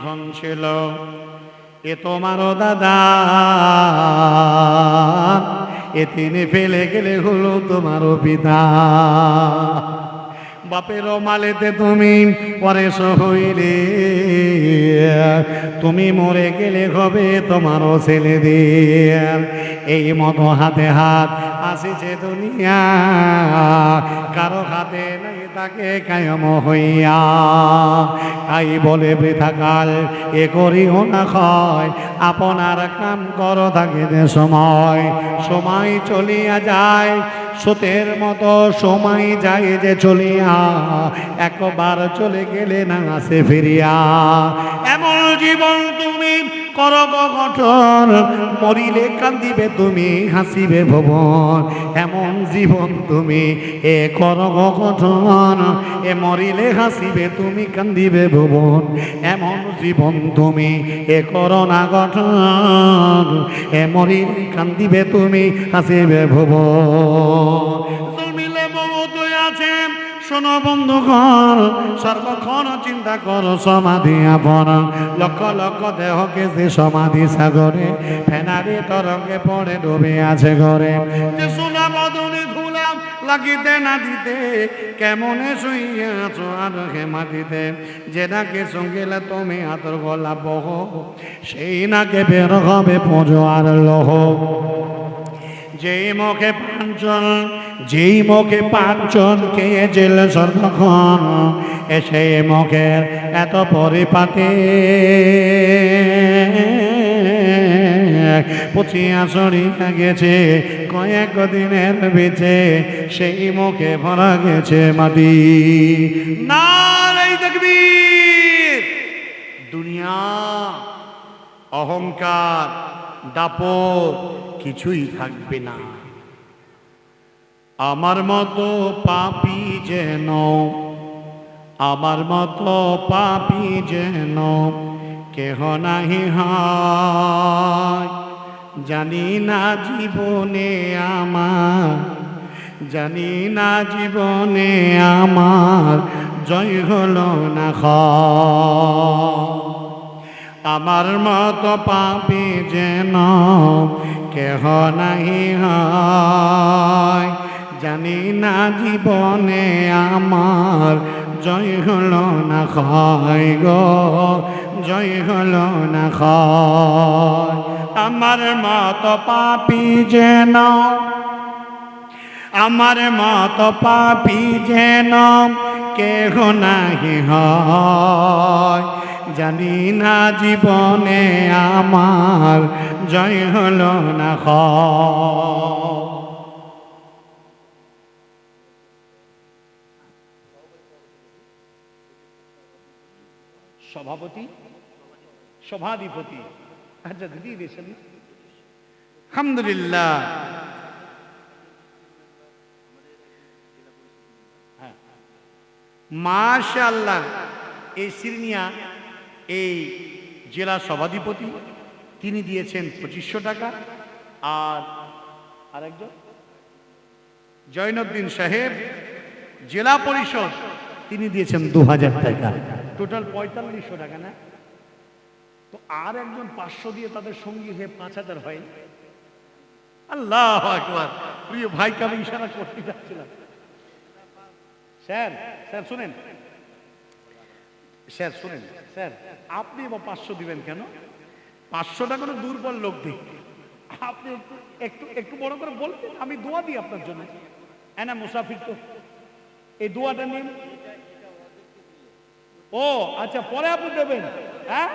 বান্ধন ছিল। এ তোমারও দাদা। এ তিনি ফেলে গেলে হলো তোমারও পিতা। বাপের মালেতে তুমি পরে হইলে। তুমি মরে গেলে হবে তোমারও ছেলে দিয়ে। এই মতো হাতে হাত আসিছে দুনিয়া। কারও হাতে নাই তাকে কায়ম হইয়া, তাই বলে বৃথাকাল, এ করিও না খয় আপনার কাম করো থাকিতে সময় সময় চলিয়া যায়, সুতের মতো সময় যায় যে চলিয়া, একবার চলে গেলে না আসে ফিরিয়া। এমন জীবন তুমি কর গঠন, মরিলে কান্দিবে তুমি, হাসিবে ভবন, এমন জীবন তুমি, এ কর গঠন, এ মরিলে হাসিবে তুমি, কান্দিবে ভবন, এমন জীবন তুমি, এ করোনা গঠন, এ মরিলে কান্দিবে তুমি, হাসিবে ভবন। জমিলে বহুত আছে শোনো বন্ধুগণ, সর্বক্ষণ চিন্তা করো, সমাধি আপন। লক্ষ লক্ষ দেহকে যে সমাধি সাগরে, ফেনারি তরঙ্গে পড়ে, ডুবে আছে ঘরে। যে সোনা বদনে ধুলাম লাগিতে না দিতে, কেমনে শুইয়া আছো আর হে মাটিতে? যে নাকে সঙ্গেলে তুমি আতর গলা বহ, সেই নাকে বের হবে পুজো আর লহ। যেই মুখে পাঁচজন, যেই মুখে পাঁচজন কে জেল সর্বক্ষণ এসে মুখের এত পরিপাতে পচিয়া সরিয়া গেছে, কয়েক দিনের বেঁচে, সেই মুখে ভরা গেছে মাটি। না দুনিয়া, অহংকার, দাপট কিছুই থাকবে না। আমার মতো পাপি যেন, আমার মতো পাপি যেন কেহ নাহি জানি না জীবনে আমার, জানি না জীবনে আমার জয় হলো না হয়। আমার মতো পাপি যেন কেহ নাহি হয়। জানি না জীবনে আমার জয় হলো না খায় গো, জয় হলো না খায় আমার মত পাপি যেন, আমার মত পাপি যেন কেহ নাহি হয়। জানি না জীবনে আমার জয় হলো না খ। সভাপতি? সভাধিপতি। আচ্ছা দিদি দিয়েছেন আলহামদুলিল্লাহ। মাশাল্লাহ এই সিরনিয়া এই জেলা সভাধিপতি, তিনি দিয়েছেন পঁচিশশো টাকা। আর আরেকজন? জৈনুদ্দিন সাহেব, জেলা পরিষদ, তিনি দিয়েছেন দু হাজার টাকা। টোটাল পঁয়তাল্লিশশো টাকা, না? তো আর একজন পাঁচশো দিয়ে তাদের সঙ্গী হয়ে পাঁচ হাজার হয়? আল্লাহ একবার প্রিয় ভাইকে আমি ইশারা করতে যাচ্ছিলাম। স্যার স্যার, শুনেন স্যার, শুনেন। স্যার, আপনি এবার পাঁচশো দিবেন কেন? পাঁচশোটা কোনো দুর্বল লোক দিক আপনি একটু একটু একটু বড় করে বলবেন, আমি দোয়া দিই আপনার জন্য। এনা মুসাফির তো। এই দোয়াটা নিন। ও আচ্ছা পরে আপনি দেবেন। হ্যাঁ?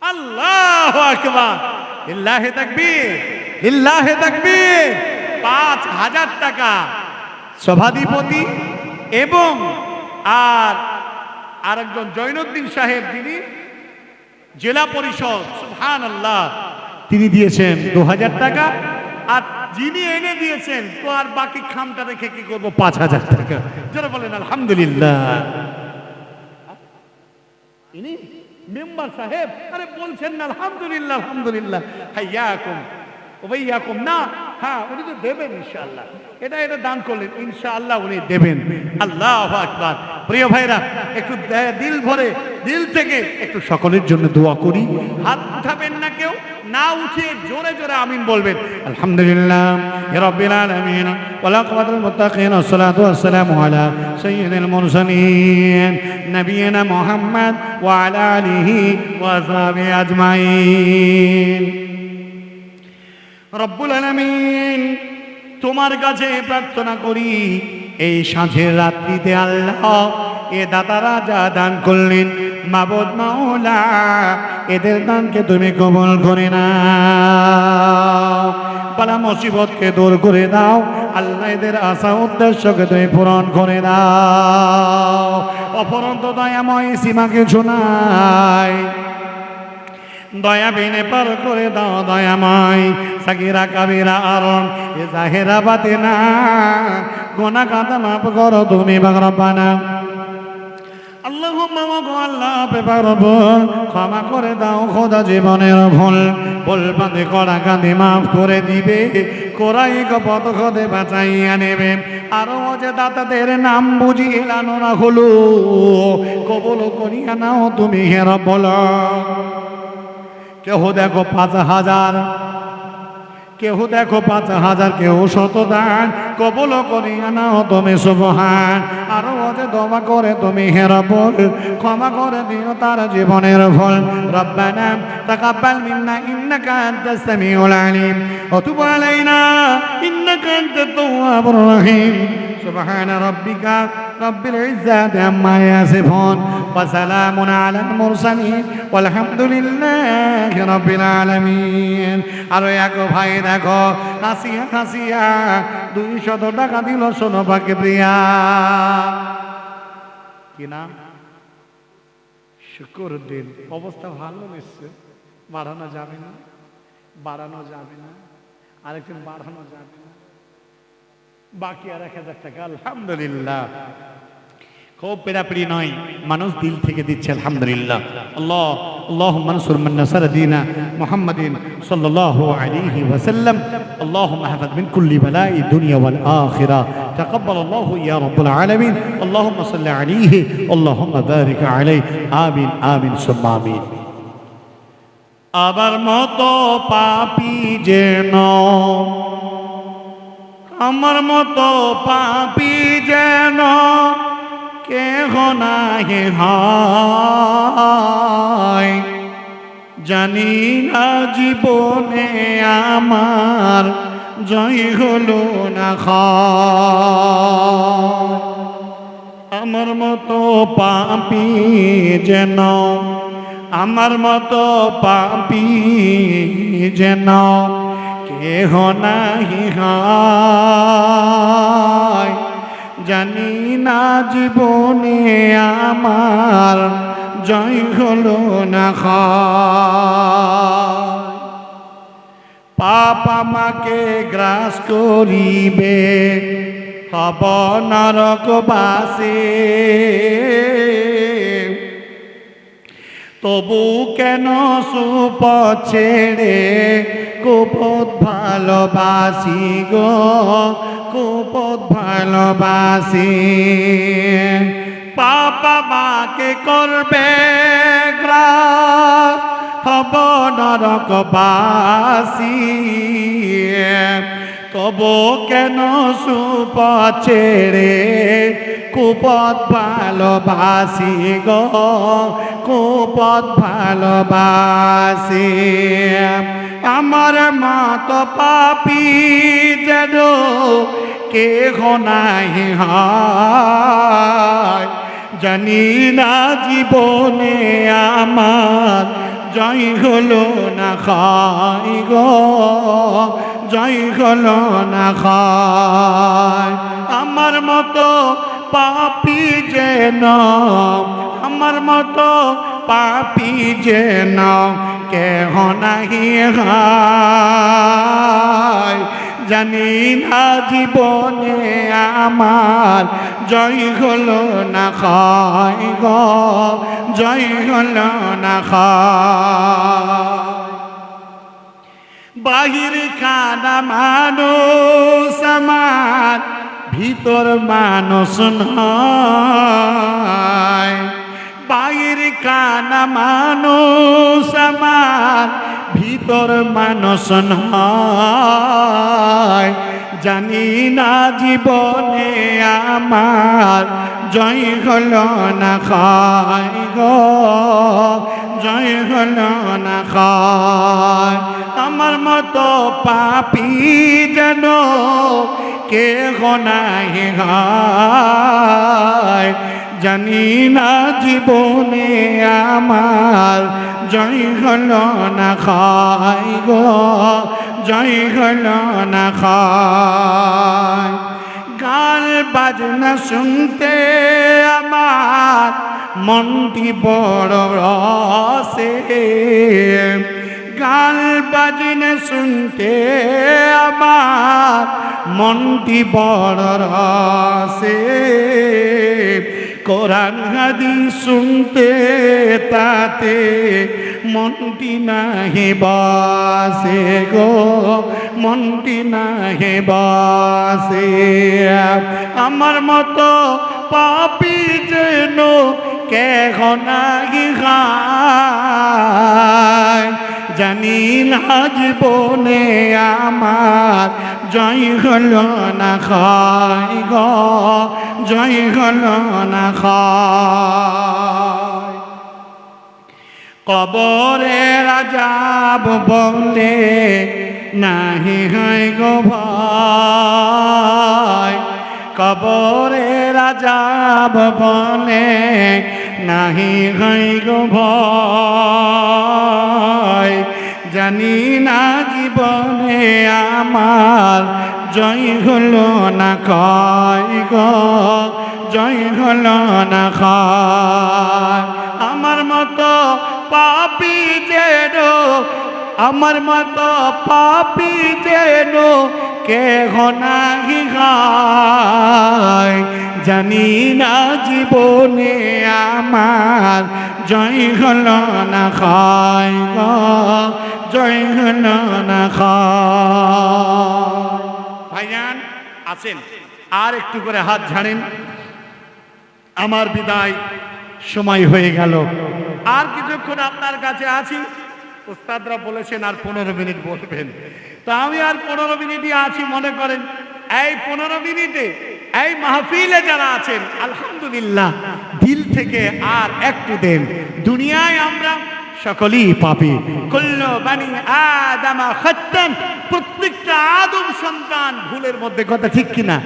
আল্লাহ আকবার। ইল্লাহে তাকবীর। ইল্লাহে তাকবীর। পাঁচ হাজার টাকা সভাধিপতি এবং আর আরেকজন জৈনুদ্দিন সাহেব, যিনি জেলা পরিষদ সুহান আল্লাহ তিনি দিয়েছেন দু হাজার টাকা। আর যিনি এনে দিয়েছেন, তো আর বাকি খামটা রেখে কি করব? পাঁচ হাজার টাকা। যারা বলেন, আলহামদুলিল্লাহ। ইনি মেম্বার সাহেব, আরে বলছেন না, আলহামদুলিল্লাহ আলহামদুলিল্লাহ। হাইয়াকুম না হ্যাঁ উনি তো দেবেন ইনশাআল্লাহ এটা এটা দান করলেন ইনশাআল্লাহ উনি দেবেন আল্লাহ আকবার প্রিয় ভাইরা একটু দে- দিল ভরে দিল থেকে একটু সকলের জন্য দোয়া করি হাত উঠাবেন না কেউ না উঠে জোরে জোরে আমিন বলবেন আলহামদুলিল্লাহ রব্বিল আলামিন ওয়ালা কুওয়াতাল মুত্তাকিন والصلاه والسلام على سيد المرسلين نبينا محمد وعلى اله وصحبه اجمعين রব্বুল আলামিন তোমার কাছে প্রার্থনা করি, এই সাঁঝের রাত্রিতে আল্লাহ এ দাতারা যা দান করলেন, মাবদ মাওলা, এদের দানকে তুমি কবল করে না পালা মুসিবতকে দূর করে দাও, আল্লাহ এদের আশা উদ্দেশ্যকে তুমি পূরণ করে দাও। অপরন্ত দয়াময় সীমা কিছু নাই। দয়া বিনে পার করে দাও দয়াময়। সাকিরা, কাবিরা, আরম, এ জাহেরা বাতে না গোনা কাঁদা মাপ করো তুমি পেপারব ক্ষমা করে দাও খোদা জীবনের ভুল। বল বাঁধে করা কাঁদে মাফ করে দিবে, কোরাই পথ খদে বাঁচাইয়া নেবে। আরও যে দাতাদের নাম বুঝি এলানো না হলো, কবল করিয়া নাও তুমি হের বলো কেহ দেখো পাঁচ হাজার, কেহ দেখো পাঁচ হাজার, কেহ শতদান কবল করিয়া নাও তুমি শুভহান আরও অজে দমা করে তুমি হেরবল ক্ষমা করে দিও তার জীবনের ফল। রব্বানা তাকাব্বাল মিন্না, ইন্নাকা আনতাস সামিউল আলিম। ওতুব আলাইনা, ইন্নাকা আনতাত রহিম। সুবহান رب العزة عما يصفون وسلام على المرسلين والحمد لله رب العالمين আর এক ভাই দেখো হাসিয়া হাসিয়া দুই শত টাকা দিল শোনো পাকে প্রিয়া কি নাম শুকুর দিন অবস্থা ভালো নিশ্চয় বাড়ানো যাবে না বাড়ানো যাবে না আরেকজন বাড়ানো যাবে না বাকি আর এক হাজার টাকা আলহামদুলিল্লাহ খুব পেরাপিড়ি নয় মানুষ দিল থেকে দিচ্ছে আলহামদুলিল্লাহ আল্লাহ আল্লাহ মনসুর من نصر دين محمد صلى الله عليه وسلم اللهم احفظ من كل بلاء الدنيا والآخرة تقبل الله يا رب العالمين اللهم صل عليه اللهم بارك عليه آمين آمين ثم آمين আবার মতো পাপি যেন আমার মতো পাপি যেন কেহ নাহি জানি না জীবনে আমার জয় হলো না হয়। আমার মতো পাপি যেন, আমার মতো পাপি যেন কেহ নাহি হয়। জানি না জীবনে আমার জয় হলো না পাপ আমাকে গ্রাস করিবে, হব নরকবাসী। তবু কেন সুপ ছেড়ে কুপত ভালোবাসি গো? কুপত ভালোবাসি। পাপা মাকে করবে গ্রাস, হব নরকবাসী। তব কেন সুপ ছেড়ে? কুপত ভালোবাসি গো কুপত ভালোবাসি। আমার মত পাপি যেন কে নাই হয়। জানি না জীবনে আমার জয় হলো না খাই গো। জয় হলো না খায়। আমার মতো পাপি যেন, আমার মতো পাপি যেন কেহ নাহি জানি না জীবনে আমার জয় হলো না খায় গো, জয় হলো না খায়। বাহির খানা মানুষ আমার, ভিতর মানুষ নয়। বাহির কানা মানুষ আমার, ভিতর মানুষ নয়। জানি না জীবনে আমার জয় হল না খায় গো। জয় হল না খায়। আমার মতো পাপি যেন কে নাই গায় জানি না জীবনে আমার জয় হল না খাই গো, জয় হল না খায়। গান বাজনা শুনতে আমার মনটি বড় রসে। গান বাজনা শুনতে আমার মনটি বড় রসে। কোরআন হাদি শুনতে তাতে মনটি নাহি বাসে গো, মনটি নাহি বাসে। আমার মতো পাপি যেন নাহি খায় জানি না জীবনে আমার জয় হল না খায় গ, জয় হল না খায় কবরে রাজাব বলে নাহি হয় গো ভাই। কবরে রাজাব বলে নাহি হয় গো জানি না জীবনে আমার জয় হলো না কয় গো, জয় হলো না খায় আমার মতো পাপি যেন, আমার মতো পাপি যেন কে ঘনাহি গায় জানি না জীবনে আমার জয় হল না খায় জয় হল না ভাইজান আছেন আর একটু করে হাত ঝাড়েন। আমার বিদায়, সময় হয়ে গেল। আর কিছুক্ষণ আপনার কাছে আছি। উস্তাদরা বলেছেন আর পনেরো মিনিট বলবেন। তা আমি আর পনেরো মিনিটই আছি, মনে করেন। এই পনেরো মিনিটে এই মাহফিলে যারা আছেন, আলহামদুলিল্লাহ, দিল থেকে আর একটু দেন। দুনিয়ায় আমরা সকলেই পাপি। কুল্লু বানি আদামা খাত্তান, প্রত্যেকটা আদম সন্তান ভুলের মধ্যে কথা ঠিক কিনা?